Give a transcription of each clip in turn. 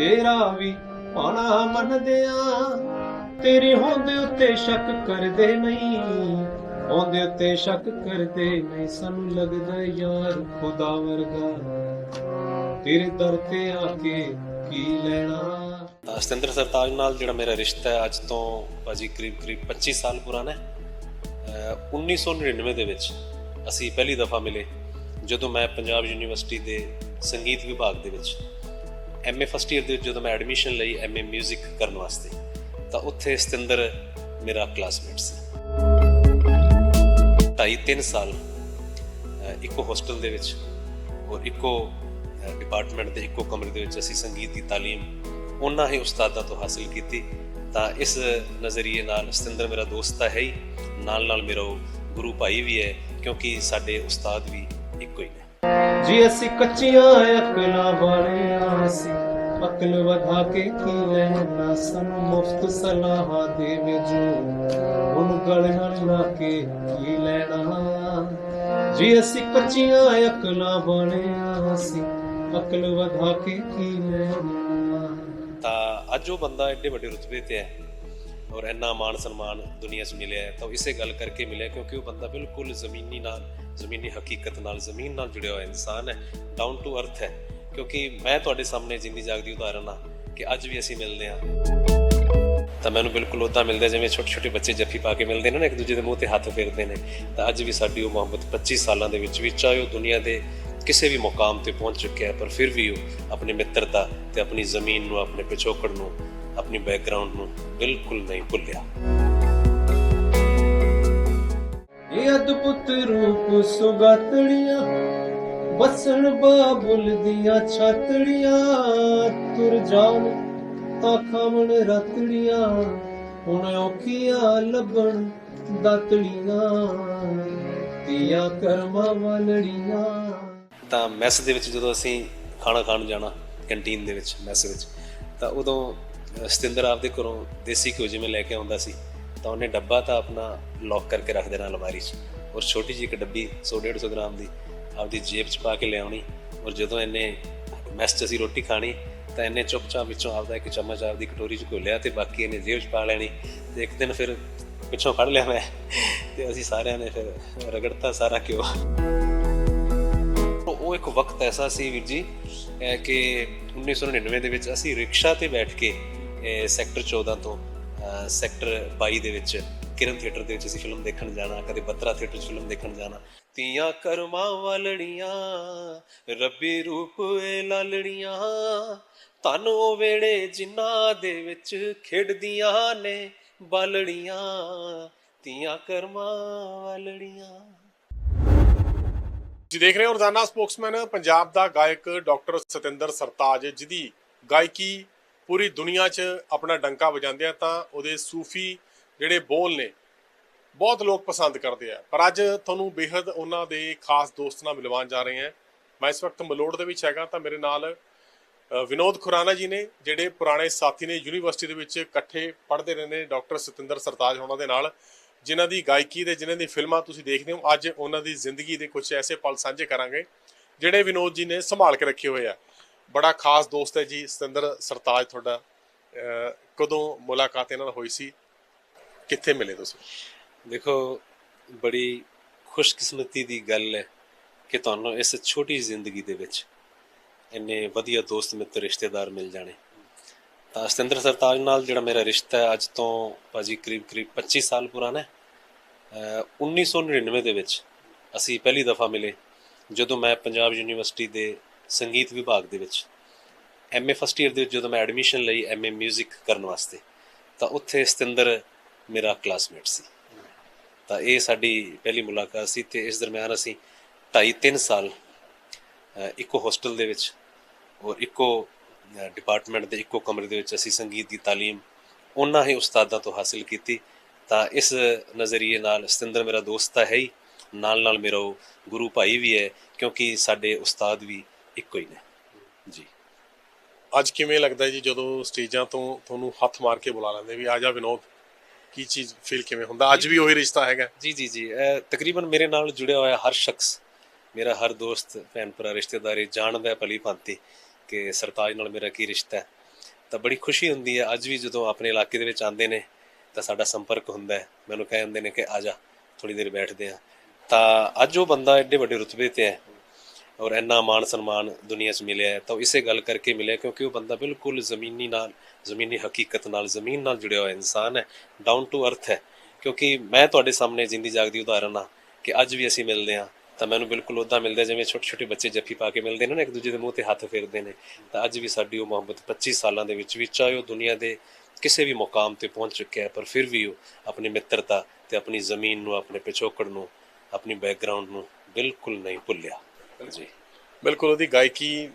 ਤੇਰਾ ਵੀ ਪਾਣਾ ਮੰਨਦਿਆਂ ਤੇਰੇ ਹੋਂਦੇ ਉੱਤੇ ਸ਼ੱਕ ਕਰਦੇ ਨਹੀਂ। ਹੋਂਦੇ ਉੱਤੇ ਸ਼ੱਕ ਕਰਦੇ ਨਹੀਂ, ਸਾਨੂੰ ਲੱਗਦਾ ਯਾਰ ਖੁਦਾ ਵਰਗਾ। ਤੇਰੇ ਦਰ ਤੇ ਆ ਕੇ ਕੀ ਲੈਣਾ। ਸਤਿੰਦਰ ਸਰਤਾਜ ਨਾਲ ਜਿਹੜਾ ਮੇਰਾ ਰਿਸ਼ਤਾ ਹੈ, ਅੱਜ ਤੋਂ ਭਾਜੀ ਕਰੀਬ ਕਰੀਬ 25 ਸਾਲ ਪੁਰਾਣਾ ਹੈ। ਅਹ 1999 ਦੇ ਵਿੱਚ ਅਸੀਂ ਪਹਿਲੀ ਦਫਾ ਮਿਲੇ, ਜਦੋਂ ਮੈਂ ਪੰਜਾਬ ਯੂਨੀਵਰਸਿਟੀ ਦੇ ਸੰਗੀਤ ਵਿਭਾਗ ਦੇ ਵਿੱਚ ਐਮਏ ਫਸਟ ਈਅਰ ਦੇ ਵਿੱਚ ਜਦੋਂ ਮੈਂ ਐਡਮਿਸ਼ਨ ਲਈ ਐਮਏ 뮤직 ਕਰਨ ਵਾਸਤੇ, ਤਾਂ ਉੱਥੇ ਸਤਿੰਦਰ ਮੇਰਾ ਕਲਾਸਮੇਟ ਸੀ। ਢਾਈ ਤਿੰਨ ਸਾਲ ਇੱਕੋ ਹੋਸਟਲ ਦੇ ਵਿੱਚ ਔਰ ਇੱਕੋ ਡਿਪਾਰਟਮੈਂਟ ਦੇ ਇੱਕੋ ਕਮਰੇ ਦੇ ਵਿੱਚ ਅਸੀਂ ਸੰਗੀਤ ਦੀ ਤਾਲੀਮ ਉਹਨਾਂ ਹੀ ਉਸਤਾਦਾਂ ਤੋਂ ਹਾਸਲ ਕੀਤੀ। ਤਾਂ ਇਸ ਨਜ਼ਰੀਏ ਨਾਲ ਸਤਿੰਦਰ ਮੇਰਾ ਦੋਸਤ ਤਾਂ ਹੈ ਹੀ ਨਾਲ ਨਾਲ ਮੇਰਾ ਉਹ ਗੁਰੂ ਭਾਈ ਵੀ ਹੈ, ਕਿਉਂਕਿ ਸਾਡੇ ਉਸਤਾਦ ਵੀ ਇੱਕੋ ਹੀ ਜੀ ਅਸੀਂ ਕੱਚੀਆਂ ਅਕਲਾਂ ਵਾਲਿਆਂ ਸੀ ਅਕਲ ਵਧਾ ਕੇ ਕੀ ਲੈਣਾ ਸਾਨੂੰ? ਮੁਫਤ ਸਲਾਹਾਂ ਦੇਵੇ ਜੋ ਉਹਨੂੰ ਗਲ ਨਾਲ ਲਾ ਕੇ ਕੀ ਲੈਣਾ? ਜੀ ਅਸੀਂ ਕੱਚੀਆਂ ਅਕਲਾਂ ਵਾਲਿਆਂ ਸੀ ਅਕਲ ਵਧਾ ਕੇ ਕੀ ਲੈਣਾ? ਤਾਂ ਅੱਜ ਉਹ ਬੰਦਾ ਐਡੇ ਵੱਡੇ ਰੁਤਬੇ ਤੇ ਹੈ। ਔਰ ਇੰਨਾ ਮਾਣ ਸਨਮਾਨ ਦੁਨੀਆ 'ਚ ਮਿਲਿਆ ਹੈ, ਤਾਂ ਉਹ ਇਸੇ ਗੱਲ ਕਰਕੇ ਮਿਲਿਆ ਕਿਉਂਕਿ ਉਹ ਬੰਦਾ ਬਿਲਕੁਲ ਜ਼ਮੀਨੀ ਨਾਲ, ਜ਼ਮੀਨੀ ਹਕੀਕਤ ਨਾਲ, ਜ਼ਮੀਨ ਨਾਲ ਜੁੜਿਆ ਹੋਇਆ ਇਨਸਾਨ ਹੈ ਡਾਊਨ ਟੂ ਅਰਥ ਹੈ। ਕਿਉਂਕਿ ਮੈਂ ਤੁਹਾਡੇ ਸਾਹਮਣੇ ਜਿੰਦੀ ਜਾਗਦੀ ਉਦਾਹਰਨ ਆ ਕਿ ਅੱਜ ਵੀ ਅਸੀਂ ਮਿਲਦੇ ਹਾਂ। ਤਾਂ ਮੈਨੂੰ ਬਿਲਕੁਲ ਉਦਾਂ ਮਿਲਦਾ ਜਿਵੇਂ ਛੋਟੇ ਛੋਟੇ ਬੱਚੇ ਜੱਫੀ ਪਾ ਕੇ ਮਿਲਦੇ ਨੇ ਨਾ, ਇੱਕ ਦੂਜੇ ਦੇ ਮੂੰਹ ਤੇ ਹੱਥ ਫੇਰਦੇ ਨੇ। ਤਾਂ ਅੱਜ ਵੀ ਸਾਡੀ ਉਹ ਮੁਹੱਬਤ 25 ਸਾਲਾਂ ਦੇ ਵਿੱਚ ਵੀ, ਚਾਹੇ ਉਹ ਦੁਨੀਆ ਦੇ ਕਿਸੇ ਵੀ ਮੁਕਾਮ ਤੇ ਪਹੁੰਚ ਚੁੱਕਿਆ ਹੈ, ਪਰ ਫਿਰ ਵੀ ਉਹ ਆਪਣੇ ਮਿੱਤਰਤਾ ਤੇ ਆਪਣੀ ਜ਼ਮੀਨ ਨੂੰ, ਆਪਣੇ ਪਿਛੋਕੜ ਨੂੰ ਆਪਣੀ ਬੈਕਗ੍ਰਾਉਂਡ ਨੂੰ ਬਿਲਕੁਲ ਨਹੀਂ ਭੁੱਲਿਆ। ਇਹ ਅਦਭੁਤ ਰੂਪ ਸੁਗਾਤੜੀਆਂ ਬਸਣ ਬਾਬੁਲ ਦੀਆਂ ਛਾਤੜੀਆਂ ਤੁਰ ਜਾਣ ਤਾਂ ਖਾਵਣ ਰਤੜੀਆਂ ਹੁਣ ਔਖੀਆਂ ਲੱਭਣ ਦਾਤੜੀਆਂ ਤੀਆਂ ਕਰਮਾਂ ਵਾਲੜੀਆਂ। ਤਾਂ ਮੈਸ ਦੇ ਵਿੱਚ ਜਦੋਂ ਅਸੀਂ ਖਾਣਾ ਖਾਣ ਜਾਣਾ ਕੈਂਟੀਨ ਦੇ ਵਿੱਚ ਮੈਸ ਵਿੱਚ ਤਾਂ ਉਦੋਂ ਸਤਿੰਦਰ ਆਪਦੇ ਘਰੋਂ ਦੇਸੀ ਘਿਓ ਜਿਵੇਂ ਲੈ ਕੇ ਆਉਂਦਾ ਸੀ, ਤਾਂ ਉਹਨੇ ਡੱਬਾ ਤਾਂ ਆਪਣਾ ਲੌਕ ਕਰਕੇ ਰੱਖ ਦੇਣਾ ਅਲਮਾਰੀ 'ਚ ਔਰ ਛੋਟੀ ਜਿਹੀ ਇੱਕ ਡੱਬੀ 100 150 ਗ੍ਰਾਮ ਦੀ ਆਪਦੀ ਜੇਬ 'ਚ ਪਾ ਕੇ ਲਿਆਉਣੀ ਔਰ ਜਦੋਂ ਇਹਨੇ ਮੈਸ 'ਚ ਅਸੀਂ ਰੋਟੀ ਖਾਣੀ, ਤਾਂ ਇਹਨੇ ਚੁੱਪਚਾਪ ਵਿੱਚੋਂ ਆਪਦਾ ਇੱਕ ਚਮਚ ਆਪਦੀ ਕਟੋਰੀ 'ਚ ਘੋਲਿਆ ਤੇ ਬਾਕੀ ਇਹਨੇ ਜੇਬ 'ਚ ਪਾ ਲੈਣੀ ਤੇ ਇੱਕ ਦਿਨ ਫਿਰ ਪਿੱਛੋਂ ਫੜ ਲਿਆ ਮੈਂ ਤੇ ਅਸੀਂ ਸਾਰਿਆਂ ਨੇ ਫਿਰ ਰਗੜਤਾ ਸਾਰਾ ਘਿਓ। ਉਹ ਇੱਕ ਵਕਤ ਐਸਾ ਸੀ ਵੀਰ ਜੀ ਅਹ ਕਿ 1999 ਦੇ ਵਿੱਚ ਅਸੀਂ ਰਿਕਸ਼ਾ ਤੇ ਬੈਠ ਕੇ ਸੈਕਟਰ 14 ਤੋਂ, ਅਹ, ਸੈਕਟਰ 22 ਦੇ ਵਿੱਚ, ਕਿਰਨ ਥੀਏਟਰ ਦੇ ਵਿੱਚ ਅਸੀਂ ਫਿਲਮ ਦੇਖਣ ਜਾਣਾ, ਕਦੇ ਬੱਤਰਾ ਥੀਏਟਰ 'ਚ ਫਿਲਮ ਦੇਖਣ ਜਾਣਾ। ਤੀਆਂ ਕਰਮਾਂ ਵਾਲੜੀਆਂ, ਰੱਬੀ ਰੂਪ ਏ ਲਾਲੜੀਆਂ, ਧਨ ਉਹ ਵੇੜੇ ਜਿਨ੍ਹਾਂ ਦੇ ਵਿੱਚ ਖੇਡਦੀਆਂ ਨੇ ਬਾਲੜੀਆਂ। ਤੀਆਂ ਕਰਮਾਂ ਵਾਲੜੀਆਂ। ਤੁਸੀਂ ਦੇਖ ਰਹੇ ਹੋ ਰੋਜ਼ਾਨਾ ਸਪੋਕਸਮੈਨ, ਪੰਜਾਬ ਦਾ ਗਾਇਕ ਡਾਕਟਰ ਸਤਿੰਦਰ ਸਰਤਾਜ, ਜਿਹਦੀ ਗਾਇਕੀ ਪੂਰੀ ਦੁਨੀਆ 'ਚ ਆਪਣਾ ਡੰਕਾ ਵਜਾਉਂਦੇ ਆ ਤਾਂ ਉਹਦੇ ਸੂਫੀ ਜਿਹੜੇ ਬੋਲ ਨੇ, ਬਹੁਤ ਲੋਕ ਪਸੰਦ ਕਰਦੇ ਆ। ਪਰ ਅੱਜ ਤੁਹਾਨੂੰ ਬੇहद ਉਹਨਾਂ ਦੇ ਖਾਸ ਦੋਸਤ ਨਾਲ ਮਿਲਵਾਉਣ ਜਾ ਰਹੇ ਹਾਂ। ਮੈਂ ਇਸ ਵਕਤ ਮਲੋੜ ਦੇ ਵਿੱਚ ਹੈਗਾ ਤਾਂ ਮੇਰੇ ਨਾਲ ਵਿਨੋਦ ਖੁਰਾਨਾ ਜੀ ਨੇ, ਜਿਹੜੇ ਪੁਰਾਣੇ ਸਾਥੀ ਨੇ ਯੂਨੀਵਰਸਿਟੀ ਦੇ ਵਿੱਚ ਇਕੱਠੇ ਪੜ੍ਹਦੇ ਰਹੇ ਨੇ, ਡਾਕਟਰ ਸਤਿੰਦਰ ਸਰਤਾਜ ਹੋਣਾ ਦੇ ਨਾਲ, ਜਿਨ੍ਹਾਂ ਦੀ ਗਾਇਕੀ ਤੇ ਜਿਨ੍ਹਾਂ ਦੀ ਫਿਲਮਾਂ ਤੁਸੀਂ ਦੇਖਦੇ ਹੋ, ਅੱਜ ਉਹਨਾਂ ਦੀ ਜ਼ਿੰਦਗੀ ਦੇ ਕੁਝ ਐਸੇ ਪਲ ਸਾਂਝੇ ਕਰਾਂਗੇ, ਜਿਹੜੇ ਵਿਨੋਦ ਜੀ ਨੇ ਸੰਭਾਲ ਕੇ ਰੱਖੇ ਹੋਏ ਆ। ਬੜਾ ਖਾਸ ਦੋਸਤ ਹੈ ਜੀ, ਸਤਿੰਦਰ ਸਰਤਾਜ ਤੁਹਾਡਾ। ਕਦੋਂ ਮੁਲਾਕਾਤ ਇਹਨਾਂ ਨਾਲ ਹੋਈ ਸੀ? ਕਿੱਥੇ ਮਿਲੇ ਤੁਸੀਂ? ਦੇਖੋ, ਬੜੀ ਖੁਸ਼ਕਿਸਮਤੀ ਦੀ ਗੱਲ ਹੈ ਕਿ ਤੁਹਾਨੂੰ ਇਸ ਛੋਟੀ ਜ਼ਿੰਦਗੀ ਦੇ ਵਿੱਚ ਇੰਨੇ ਵਧੀਆ ਦੋਸਤ, ਮਿੱਤਰ, ਰਿਸ਼ਤੇਦਾਰ ਮਿਲ ਜਾਣੇ। ਤਾਂ ਸਤਿੰਦਰ ਸਰਤਾਜ ਨਾਲ ਜਿਹੜਾ ਮੇਰਾ ਰਿਸ਼ਤਾ ਹੈ, ਅੱਜ ਤੋਂ ਭਾਜੀ ਕਰੀਬ ਕਰੀਬ 25 ਸਾਲ ਪੁਰਾਣਾ ਹੈ। ਅਹ 1999 ਦੇ ਵਿੱਚ ਅਸੀਂ ਪਹਿਲੀ ਦਫਾ ਮਿਲੇ, ਜਦੋਂ ਮੈਂ ਪੰਜਾਬ ਯੂਨੀਵਰਸਿਟੀ ਦੇ ਸੰਗੀਤ ਵਿਭਾਗ ਦੇ ਵਿੱਚ। ਐਮਏ ਫਸਟ ਈਅਰ ਦੇ ਵਿੱਚ ਜਦੋਂ ਮੈਂ ਐਡਮਿਸ਼ਨ ਲਈ ਐਮਏ 뮤직 ਕਰਨ ਵਾਸਤੇ, ਤਾਂ ਉੱਥੇ ਸਤਿੰਦਰ ਮੇਰਾ ਕਲਾਸਮੇਟ ਸੀ। ਤਾਂ ਇਹ ਸਾਡੀ ਪਹਿਲੀ ਮੁਲਾਕਾਤ ਸੀ ਤੇ ਇਸ ਦਰਮਿਆਨ ਅਸੀਂ 2.5 3 ਸਾਲ ਇੱਕੋ ਹੋਸਟਲ ਦੇ ਵਿੱਚ ਔਰ ਇੱਕੋ ਡਿਪਾਰਟਮੈਂਟ ਦੇ ਇੱਕੋ ਕਮਰੇ ਦੇ ਵਿੱਚ ਅਸੀਂ ਸੰਗੀਤ ਦੀ ਤਾਲੀਮ ਉਹਨਾਂ ਹੀ ਉਸਤਾਦਾਂ ਤੋਂ ਹਾਸਲ ਕੀਤੀ। ਤਾਂ ਇਸ ਨਜ਼ਰੀਏ ਨਾਲ ਸਤਿੰਦਰ ਮੇਰਾ ਦੋਸਤ ਤਾਂ ਹੈ ਹੀ। ਨਾਲ ਨਾਲ ਮੇਰਾ ਉਹ ਗੁਰੂ ਭਾਈ ਵੀ ਹੈ, ਕਿਉਂਕਿ ਸਾਡੇ ਉਸਤਾਦ ਵੀ ਇੱਕੋ ਹੀ ਨੇ। ਜੀ। ਅੱਜ ਕਿਵੇਂ ਲੱਗਦਾ ਜੀ ਜਦੋਂ ਸਟੇਜਾਂ ਤੋਂ ਤੁਹਾਨੂੰ ਹੱਥ ਮਾਰ ਕੇ ਬੁਲਾ ਲੈਂਦੇ ਵੀ ਆ ਜਾ ਵਿਨੋਦ ਕੀ ਚੀਜ਼ ਫੀਲ ਕਿਵੇਂ ਹੁੰਦਾ? ਅੱਜ ਵੀ ਉਹੀ ਰਿਸ਼ਤਾ ਹੈਗਾ। ਜੀ ਜੀ ਜੀ। ਤਕਰੀਬਨ ਮੇਰੇ ਨਾਲ ਜੁੜਿਆ ਹੋਇਆ ਹਰ ਸ਼ਖਸ ਮੇਰਾ ਹਰ ਦੋਸਤ ਭੈਣ ਭਰਾ ਰਿਸ਼ਤੇਦਾਰੀ ਜਾਣਦਾ ਭਲੀ ਭਾਂਤੀ ਕਿ ਸਰਤਾਜ ਨਾਲ ਮੇਰਾ ਕੀ ਰਿਸ਼ਤਾ ਹੈ। ਤਾਂ ਬੜੀ ਖੁਸ਼ੀ ਹੁੰਦੀ ਹੈ। ਅੱਜ ਵੀ ਜਦੋਂ ਆਪਣੇ ਇਲਾਕੇ ਦੇ ਵਿੱਚ ਆਉਂਦੇ ਨੇ ਤਾਂ ਸਾਡਾ ਸੰਪਰਕ ਹੁੰਦਾ ਹੈ। ਮੈਨੂੰ ਕਹਿ ਦਿੰਦੇ ਨੇ ਕਿ ਆ ਜਾ ਥੋੜੀ ਦੇਰ ਬੈਠਦੇ ਆ ਤਾਂ ਅੱਜ ਉਹ ਬੰਦਾ ਐਡੇ ਵੱਡੇ ਰੁਤਬੇ ਤੇ ਹੈ ਔਰ ਇੰਨਾ ਮਾਣ ਸਨਮਾਨ ਦੁਨੀਆ 'ਚ ਮਿਲਿਆ ਹੈ, ਤਾਂ ਉਹ ਇਸੇ ਗੱਲ ਕਰਕੇ ਮਿਲਿਆ ਕਿਉਂਕਿ ਉਹ ਬੰਦਾ ਬਿਲਕੁਲ ਜ਼ਮੀਨੀ ਨਾਲ, ਜ਼ਮੀਨੀ ਹਕੀਕਤ ਨਾਲ, ਜ਼ਮੀਨ ਨਾਲ ਜੁੜਿਆ ਹੋਇਆ ਇਨਸਾਨ ਹੈ ਡਾਊਨ ਟੂ ਅਰਥ ਹੈ। ਕਿਉਂਕਿ ਮੈਂ ਤੁਹਾਡੇ ਸਾਹਮਣੇ ਜਿੰਦੀ ਜਾਗਦੀ ਉਦਾਹਰਨ ਆ ਕਿ ਅੱਜ ਵੀ ਅਸੀਂ ਮਿਲਦੇ ਹਾਂ, ਤਾਂ ਮੈਨੂੰ ਬਿਲਕੁਲ ਉਦਾਂ ਮਿਲਦਾ ਜਿਵੇਂ ਛੋਟੇ ਛੋਟੇ ਬੱਚੇ ਜੱਫੀ ਪਾ ਕੇ ਮਿਲਦੇ ਨੇ ਨਾ, ਇੱਕ ਦੂਜੇ ਦੇ ਮੂੰਹ ਤੇ ਹੱਥ ਫੇਰਦੇ ਨੇ, ਤਾਂ ਅੱਜ ਵੀ ਸਾਡੀ ਉਹ ਮੁਹੱਬਤ 25 ਸਾਲਾਂ ਦੇ ਵਿੱਚ ਵੀ ਚਾਹੇ ਉਹ ਦੁਨੀਆ ਦੇ ਕਿਸੇ ਵੀ ਮੁਕਾਮ ਤੇ ਪਹੁੰਚ ਚੁੱਕਿਆ ਹੈ, ਪਰ ਫਿਰ ਵੀ ਉਹ ਆਪਣੀ ਮਿੱਤਰਤਾ ਤੇ ਆਪਣੀ ਜ਼ਮੀਨ ਨੂੰ, ਆਪਣੇ ਪਿਛੋਕੜ ਨੂੰ, ਆਪਣੀ ਬੈਕਗ੍ਰਾਉਂਡ ਨੂੰ ਬਿਲਕੁਲ ਨਹੀਂ ਭੁੱਲਿਆ। ਜੀ ਬਿਲਕੁਲ, ਉਹਦੀ ਗਾਇਕੀ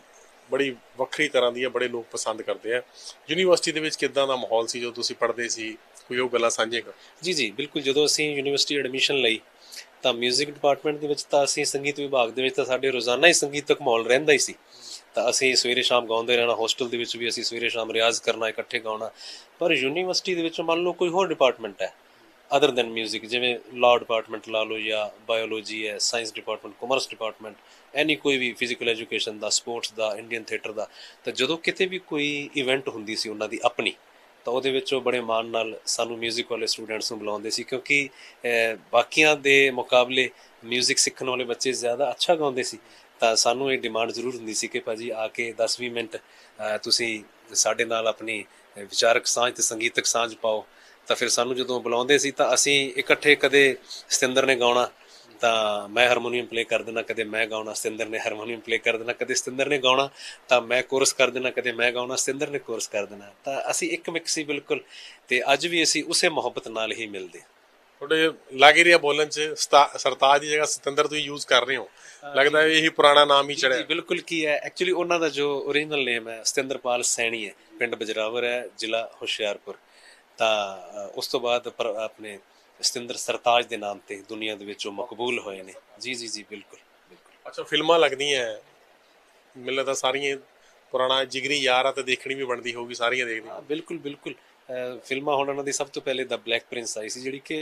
ਬੜੀ ਵੱਖਰੀ ਤਰ੍ਹਾਂ ਦੀ ਹੈ ਬੜੇ ਲੋਕ ਪਸੰਦ ਕਰਦੇ ਆ। ਯੂਨੀਵਰਸਿਟੀ ਦੇ ਵਿੱਚ ਕਿਦਾਂ ਦਾ ਮਾਹੌਲ ਸੀ ਜਦੋਂ ਤੁਸੀਂ ਪੜ੍ਹਦੇ ਸੀ? ਕੋਈ ਉਹ ਗੱਲਾਂ ਸਾਂਝੇ ਕਰ। ਜੀ ਜੀ, ਬਿਲਕੁਲ, ਜਦੋਂ ਅਸੀਂ ਯੂਨੀਵਰਸਿਟੀ ਐਡਮਿਸ਼ਨ ਲਈ, ਤਾਂ 뮤직 ਡਿਪਾਰਟਮੈਂਟ ਦੇ ਵਿੱਚ ਤਾਂ ਅਸੀਂ ਸੰਗੀਤ ਵਿਭਾਗ ਦੇ ਵਿੱਚ ਤਾਂ ਸਾਡੇ ਰੋਜ਼ਾਨਾ ਹੀ ਸੰਗੀਤਕ ਮਾਹੌਲ ਰਹਿੰਦਾ ਹੀ ਸੀ। ਤਾਂ ਅਸੀਂ ਸਵੇਰੇ ਸ਼ਾਮ ਗਾਉਂਦੇ ਰਹਿਣਾ ਹੋਸਟਲ ਦੇ ਵਿੱਚ ਵੀ ਅਸੀਂ ਸਵੇਰੇ ਸ਼ਾਮ ਰਿਆਜ਼ ਕਰਨਾ, ਇਕੱਠੇ ਗਾਉਣਾ। ਪਰ ਯੂਨੀਵਰਸਿਟੀ ਦੇ ਵਿੱਚ ਮੰਨ ਲਓ ਕੋਈ ਹੋਰ ਡਿਪਾਰਟਮੈਂਟ ਹੈ। ਅਦਰ ਦੈਨ 뮤직 ਜਿਵੇਂ ਲਾਅ ਡਿਪਾਰਟਮੈਂਟ ਲਾ ਲਓ ਜਾਂ ਬਾਇਓਲੋਜੀ ਹੈ science department commerce department any ਕੋਈ ਵੀ ਫਿਜ਼ੀਕਲ ਐਜੂਕੇਸ਼ਨ ਦਾ ਸਪੋਰਟਸ ਦਾ ਇੰਡੀਅਨ ਥੀਏਟਰ ਦਾ ਤਾਂ ਜਦੋਂ ਕਿਤੇ ਵੀ ਕੋਈ ਇਵੈਂਟ ਹੁੰਦੀ ਸੀ ਉਹਨਾਂ ਦੀ ਆਪਣੀ ਤਾਂ ਉਹਦੇ ਵਿੱਚ ਉਹ ਬੜੇ ਮਾਣ ਨਾਲ ਸਾਨੂੰ 뮤직 ਵਾਲੇ ਸਟੂਡੈਂਟਸ ਨੂੰ ਬੁਲਾਉਂਦੇ ਸੀ ਕਿਉਂਕਿ ਅਹ, ਬਾਕੀਆਂ ਦੇ ਮੁਕਾਬਲੇ 뮤직 ਸਿੱਖਣ ਵਾਲੇ ਬੱਚੇ ਜ਼ਿਆਦਾ ਅੱਛਾ ਗਾਉਂਦੇ ਸੀ ਤਾਂ ਸਾਨੂੰ ਇਹ ਡਿਮਾਂਡ ਜ਼ਰੂਰ ਹੁੰਦੀ ਸੀ ਕਿ ਭਾਜੀ ਆ ਕੇ 10-20 ਮਿੰਟ ਅਹ, ਤੁਸੀਂ ਸਾਡੇ ਨਾਲ ਆਪਣੀ ਅਹ, ਵਿਚਾਰਕ ਸਾਂਝ ਤੇ ਸੰਗੀਤਕ ਸਾਂਝ ਪਾਓ ਤਾਂ ਫਿਰ ਸਾਨੂੰ ਜਦੋਂ ਬੁਲਾਉਂਦੇ ਸੀ ਤਾਂ ਅਸੀਂ ਇਕੱਠੇ ਕਦੇ ਸਤਿੰਦਰ ਨੇ ਗਾਉਣਾ ਤਾਂ ਮੈਂ ਹਾਰਮੋਨੀਅਮ ਪਲੇ ਕਰ ਦੇਣਾ ਕਦੇ ਮੈਂ ਗਾਉਣਾ ਸਤਿੰਦਰ ਨੇ ਹਾਰਮੋਨੀਅਮ ਪਲੇ ਕਰ ਦੇਣਾ ਕਦੇ ਸਤਿੰਦਰ ਨੇ ਗਾਉਣਾ ਤਾਂ ਮੈਂ ਕੋਰਸ ਕਰ ਦੇਣਾ ਕਦੇ ਮੈਂ ਗਾਉਣਾ ਸਤਿੰਦਰ ਨੇ ਕੋਰਸ ਕਰ ਦੇਣਾ ਤਾਂ ਅਸੀਂ ਇੱਕ ਮਿਕਸ ਸੀ ਬਿਲਕੁਲ ਤੇ ਅੱਜ ਵੀ ਅਸੀਂ ਉਸੇ ਮੁਹੱਬਤ ਨਾਲ ਹੀ ਮਿਲਦੇ। ਤੁਹਾਡੇ ਲੱਗ ਰਿਹਾ ਬੋਲਣ ਚ ਸਰਤਾਜ ਦੀ ਜਗ੍ਹਾ ਸਤਿੰਦਰ ਤੁਸੀਂ ਯੂਜ਼ ਕਰ ਰਹੇ ਹੋ। ਲੱਗਦਾ ਹੈ ਇਹੀ ਪੁਰਾਣਾ ਨਾਮ ਹੀ ਚੜਿਆ। ਬਿਲਕੁਲ ਕੀ ਹੈ ਐਕਚੁਅਲੀ ਉਹਨਾਂ ਦਾ ਜੋ ਓਰੀਜਨਲ ਨੇਮ ਹੈ ਸਤਿੰਦਰਪਾਲ ਸੈਣੀ ਹੈ ਪਿੰਡ ਬਜਰਾਵਰ ਹੈ ਜ਼ਿਲ੍ਹਾ ਹੁਸ਼ਿਆਰਪੁਰ। ਤਾਂ ਉਸ ਤੋਂ ਬਾਅਦ ਪਰ- ਆਪਣੇ ਸਤਿੰਦਰ ਸਰਤਾਜ ਦੇ ਨਾਮ ਤੇ ਦੁਨੀਆ ਦੇ ਵਿੱਚ ਉਹ ਮਕਬੂਲ ਹੋਏ ਨੇ। ਜੀ ਜੀ ਜੀ ਬਿਲਕੁਲ ਬਿਲਕੁਲ। ਅੱਛਾ ਫਿਲਮਾਂ ਲੱਗਦੀਆਂ ਮੈਨੂੰ ਲੱਗਦਾ ਸਾਰੀਆਂ ਪੁਰਾਣਾ ਜਿਗਰੀ ਯਾਰ ਆ ਤੇ ਦੇਖਣੀ ਵੀ ਬਣਦੀ ਹੋਊਗੀ ਸਾਰੀਆਂ ਦੇਖਦੇ ਬਿਲਕੁਲ ਬਿਲਕੁਲ। ਫਿਲਮਾਂ ਹੁਣ ਉਹਨਾਂ ਦੀ ਸਭ ਤੋਂ ਪਹਿਲੇ ਦਾ ਬਲੈਕ ਪ੍ਰਿੰਸ ਆਈ ਸੀ ਜਿਹੜੀ ਕਿ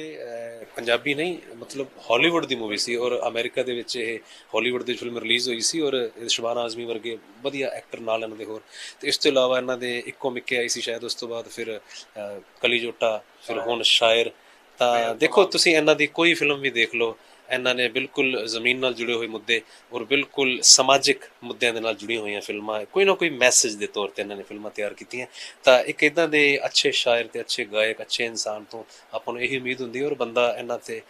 ਪੰਜਾਬੀ ਨਹੀਂ ਮਤਲਬ ਹਾਲੀਵੁੱਡ ਦੀ ਮੂਵੀ ਸੀ ਔਰ ਅਮਰੀਕਾ ਦੇ ਵਿੱਚ ਇਹ ਹਾਲੀਵੁੱਡ ਦੀ ਫਿਲਮ ਰਿਲੀਜ਼ ਹੋਈ ਸੀ ਔਰ ਸ਼ਬਾਨਾ ਆਜ਼ਮੀ ਵਰਗੇ ਵਧੀਆ ਐਕਟਰ ਨਾਲ ਇਹਨਾਂ ਦੇ ਹੋਰ। ਤੇ ਇਸ ਤੋਂ ਇਲਾਵਾ ਇਹਨਾਂ ਦੇ ਇੱਕੋ ਮਿੱਕੇ ਆਈ ਸੀ ਸ਼ਾਇਦ ਉਸ ਤੋਂ ਬਾਅਦ ਫਿਰ ਅਹ, ਕਲੀ ਜੋਟਾ ਫਿਰ ਹੁਣ ਸ਼ਾਇਰ। ਤਾਂ ਦੇਖੋ ਤੁਸੀਂ ਇਹਨਾਂ ਦੀ ਕੋਈ ਫਿਲਮ ਵੀ ਦੇਖ ਲਓ ਇਹਨਾਂ ਨੇ ਬਿਲਕੁਲ ਜ਼ਮੀਨ ਨਾਲ ਜੁੜੇ ਹੋਏ ਮੁੱਦੇ ਔਰ ਬਿਲਕੁਲ ਸਮਾਜਿਕ ਮੁੱਦਿਆਂ ਦੇ ਨਾਲ ਜੁੜੀਆਂ ਹੋਈਆਂ ਫਿਲਮਾਂ ਹੈ। ਕੋਈ ਨਾ ਕੋਈ ਮੈਸੇਜ ਦੇ ਤੌਰ ਤੇ ਇਹਨਾਂ ਨੇ ਫਿਲਮਾਂ ਤਿਆਰ ਕੀਤੀਆਂ। ਤਾਂ ਇੱਕ ਇਦਾਂ ਦੇ ਅੱਛੇ ਸ਼ਾਇਰ ਤੇ ਅੱਛੇ ਗਾਇਕ ਅੱਛੇ ਇਨਸਾਨ ਤੋਂ ਆਪਾਂ ਨੂੰ ਇਹੀ ਉਮੀਦ ਹੁੰਦੀ ਹੈ ਔਰ ਬੰਦਾ ਇਹਨਾਂ ਤੇ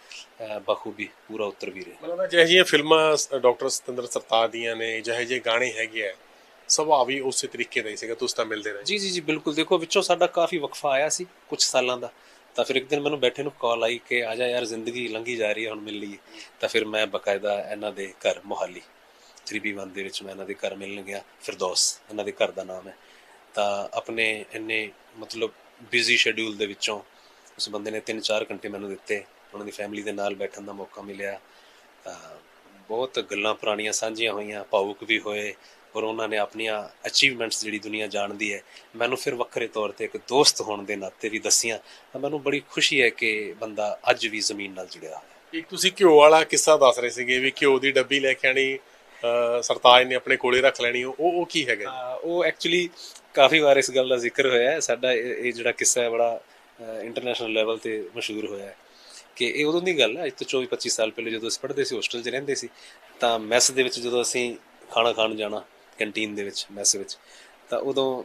ਬਖੂਬੀ ਪੂਰਾ ਉਤਰ ਵੀ ਰਿਹਾ। ਲੱਗਦਾ ਜਿਹੇ ਜਿਹੀਆਂ ਫਿਲਮਾਂ ਡਾਕਟਰ ਸਤਿੰਦਰ ਸਰਤਾਜ ਦੀਆਂ ਨੇ ਜਿਹੇ ਜਿਹੇ ਗਾਣੇ ਹੈਗੇ ਆ ਸੁਭਾਅ ਵੀ ਉਸੇ ਤਰੀਕੇ ਦਾ ਹੀ ਸੀਗਾ ਤੁਸੀਂ ਤਾਂ ਮਿਲਦੇ ਰਹੇ। ਜੀ ਜੀ ਜੀ ਬਿਲਕੁਲ। ਦੇਖੋ ਵਿੱਚੋਂ ਸਾਡਾ ਕਾਫੀ ਵਕਫਾ ਆਇਆ ਸੀ ਕੁਝ ਸਾਲਾਂ ਦਾ। ਤਾਂ ਫਿਰ ਇੱਕ ਦਿਨ ਮੈਨੂੰ ਬੈਠੇ ਨੂੰ ਕਾਲ ਆਈ ਕਿ ਆ ਜਾ ਯਾਰ ਜ਼ਿੰਦਗੀ ਲੰਘੀ ਜਾ ਰਹੀ ਹੈ ਹੁਣ ਮਿਲ ਲਈਏ। ਤਾਂ ਫਿਰ ਮੈਂ ਬਕਾਇਦਾ ਇਹਨਾਂ ਦੇ ਘਰ ਮੋਹਾਲੀ 3B1 ਦੇ ਵਿੱਚ ਮੈਂ ਇਹਨਾਂ ਦੇ ਘਰ ਮਿਲਣ ਗਿਆ, ਫਿਰਦੌਸ, ਇਹਨਾਂ ਦੇ ਘਰ ਦਾ ਨਾਮ ਹੈ। ਤਾਂ ਆਪਣੇ ਇੰਨੇ ਮਤਲਬ ਬਿਜ਼ੀ ਸ਼ੈਡਿਊਲ ਦੇ ਵਿੱਚੋਂ ਉਸ ਬੰਦੇ ਨੇ 3-4 ਘੰਟੇ ਮੈਨੂੰ ਦਿੱਤੇ, ਉਹਨਾਂ ਦੀ ਫੈਮਿਲੀ ਦੇ ਨਾਲ ਬੈਠਣ ਦਾ ਮੌਕਾ ਮਿਲਿਆ। ਤਾਂ ਬਹੁਤ ਗੱਲਾਂ ਪੁਰਾਣੀਆਂ ਸਾਂਝੀਆਂ ਹੋਈਆਂ, ਭਾਵੁਕ ਵੀ ਹੋਏ ਔਰ ਉਹਨਾਂ ਨੇ ਆਪਣੀਆਂ ਅਚੀਵਮੈਂਟਸ ਜਿਹੜੀ ਦੁਨੀਆ ਜਾਣਦੀ ਹੈ ਮੈਨੂੰ ਫਿਰ ਵੱਖਰੇ ਤੌਰ ਤੇ ਇੱਕ ਦੋਸਤ ਹੋਣ ਦੇ ਨਾਤੇ ਵੀ ਦੱਸੀਆਂ ਤਾਂ ਮੈਨੂੰ ਬੜੀ ਖੁਸ਼ੀ ਹੈ ਕਿ ਬੰਦਾ ਅੱਜ ਵੀ ਜ਼ਮੀਨ ਨਾਲ ਜੁੜਿਆ ਹੈ। ਇੱਕ ਤੁਸੀਂ ਘਿਓ ਵਾਲਾ ਕਿੱਸਾ ਦੱਸ ਰਹੇ ਸੀਗੇ ਵੀ ਘਿਓ ਦੀ ਡੱਬੀ ਲੈ ਕੇ ਆਣੀ ਸਰਤਾਜ ਨੇ ਆਪਣੇ ਕੋਲੇ ਰੱਖ ਲੈਣੀ ਉਹ ਉਹ ਕੀ ਹੈਗਾ? ਉਹ ਐਕਚੁਅਲੀ ਕਾਫੀ ਵਾਰ ਇਸ ਗੱਲ ਦਾ ਜ਼ਿਕਰ ਹੋਇਆ ਹੈ ਸਾਡਾ ਇਹ ਇਹ ਜਿਹੜਾ ਕਿੱਸਾ ਹੈ ਬੜਾ ਇੰਟਰਨੈਸ਼ਨਲ ਲੈਵਲ ਤੇ ਮਸ਼ਹੂਰ ਹੋਇਆ ਹੈ ਕਿ ਇਹ ਉਦੋਂ ਦੀ ਗੱਲ ਹੈ ਅੱਜ ਤੋਂ 24 25 ਸਾਲ ਪਹਿਲੇ ਜਦੋਂ ਅਸੀਂ ਪੜ੍ਹਦੇ ਸੀ ਹੋਸਟਲ 'ਚ ਰਹਿੰਦੇ ਸੀ ਤਾਂ ਮੈਸ ਦੇ ਵਿੱਚ ਜਦੋਂ ਅਸੀਂ ਖਾਣਾ ਖਾਣ ਜਾਣਾ ਕੰਟੀਨ ਦੇ ਵਿੱਚ ਮੈਸ ਵਿੱਚ। ਤਾਂ ਉਦੋਂ